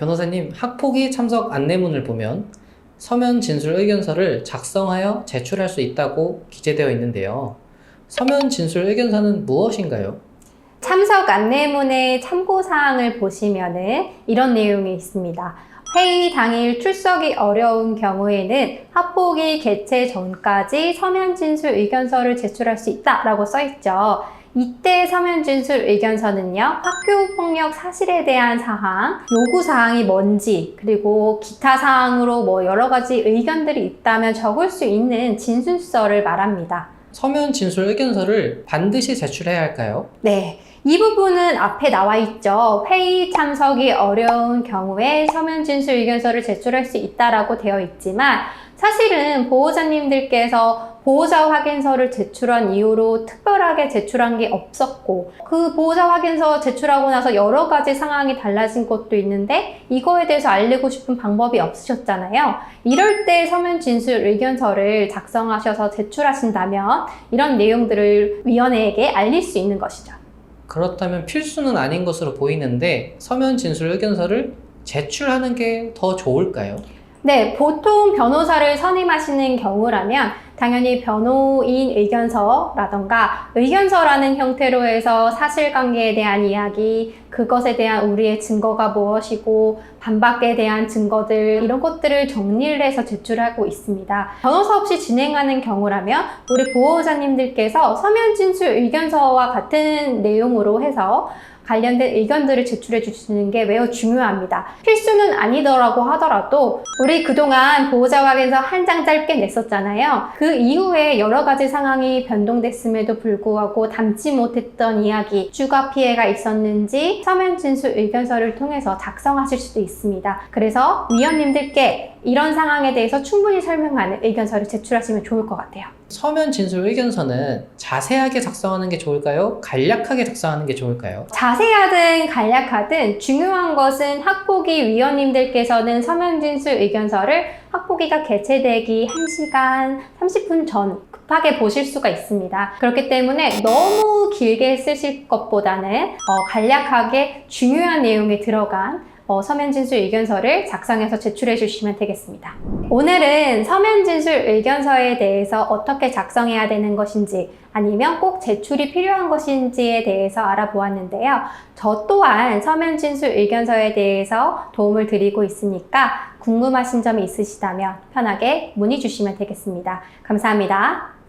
변호사님, 학폭위 참석 안내문을 보면 서면 진술 의견서를 작성하여 제출할 수 있다고 기재되어 있는데요. 서면 진술 의견서는 무엇인가요? 참석 안내문의 참고사항을 보시면은 이런 내용이 있습니다. 회의 당일 출석이 어려운 경우에는 합복이 개최 전까지 서면 진술 의견서를 제출할 수 있다라고 써 있죠. 이때 서면 진술 의견서는요, 학교 폭력 사실에 대한 사항, 요구 사항이 뭔지, 그리고 기타 사항으로 뭐 여러 가지 의견들이 있다면 적을 수 있는 진술서를 말합니다. 서면 진술 의견서를 반드시 제출해야 할까요? 네. 이 부분은 앞에 나와 있죠. 회의 참석이 어려운 경우에 서면 진술 의견서를 제출할 수 있다라고 되어 있지만 사실은 보호자님들께서 보호자 확인서를 제출한 이후로 특별하게 제출한 게 없었고 그 보호자 확인서 제출하고 나서 여러 가지 상황이 달라진 것도 있는데 이거에 대해서 알리고 싶은 방법이 없으셨잖아요. 이럴 때 서면 진술 의견서를 작성하셔서 제출하신다면 이런 내용들을 위원회에게 알릴 수 있는 것이죠. 그렇다면 필수는 아닌 것으로 보이는데 서면 진술 의견서를 제출하는 게 더 좋을까요? 네, 보통 변호사를 선임하시는 경우라면 당연히 변호인 의견서라던가 의견서라는 형태로 해서 사실관계에 대한 이야기, 그것에 대한 우리의 증거가 무엇이고 반박에 대한 증거들 이런 것들을 정리를 해서 제출하고 있습니다. 변호사 없이 진행하는 경우라면 우리 보호자님들께서 서면 진술 의견서와 같은 내용으로 해서 관련된 의견들을 제출해 주시는 게 매우 중요합니다. 필수는 아니더라고 하더라도 우리 그동안 보호자 확인서 한 장 짧게 냈었잖아요. 그 이후에 여러 가지 상황이 변동됐음에도 불구하고 담지 못했던 이야기, 추가 피해가 있었는지 서면 진술 의견서를 통해서 작성하실 수도 있습니다. 그래서 위원님들께 이런 상황에 대해서 충분히 설명하는 의견서를 제출하시면 좋을 것 같아요. 서면 진술 의견서는 자세하게 작성하는 게 좋을까요? 간략하게 작성하는 게 좋을까요? 자세하든 간략하든 중요한 것은 학폭위 위원님들께서는 서면 진술 의견서를 학폭위가 개최되기 1시간 30분 전 급하게 보실 수가 있습니다. 그렇기 때문에 너무 길게 쓰실 것보다는 어, 간략하게 중요한 내용이 들어간 어, 서면 진술 의견서를 작성해서 제출해 주시면 되겠습니다. 오늘은 서면 진술 의견서에 대해서 어떻게 작성해야 되는 것인지 아니면 꼭 제출이 필요한 것인지에 대해서 알아보았는데요. 저 또한 서면 진술 의견서에 대해서 도움을 드리고 있으니까 궁금하신 점이 있으시다면 편하게 문의 주시면 되겠습니다. 감사합니다.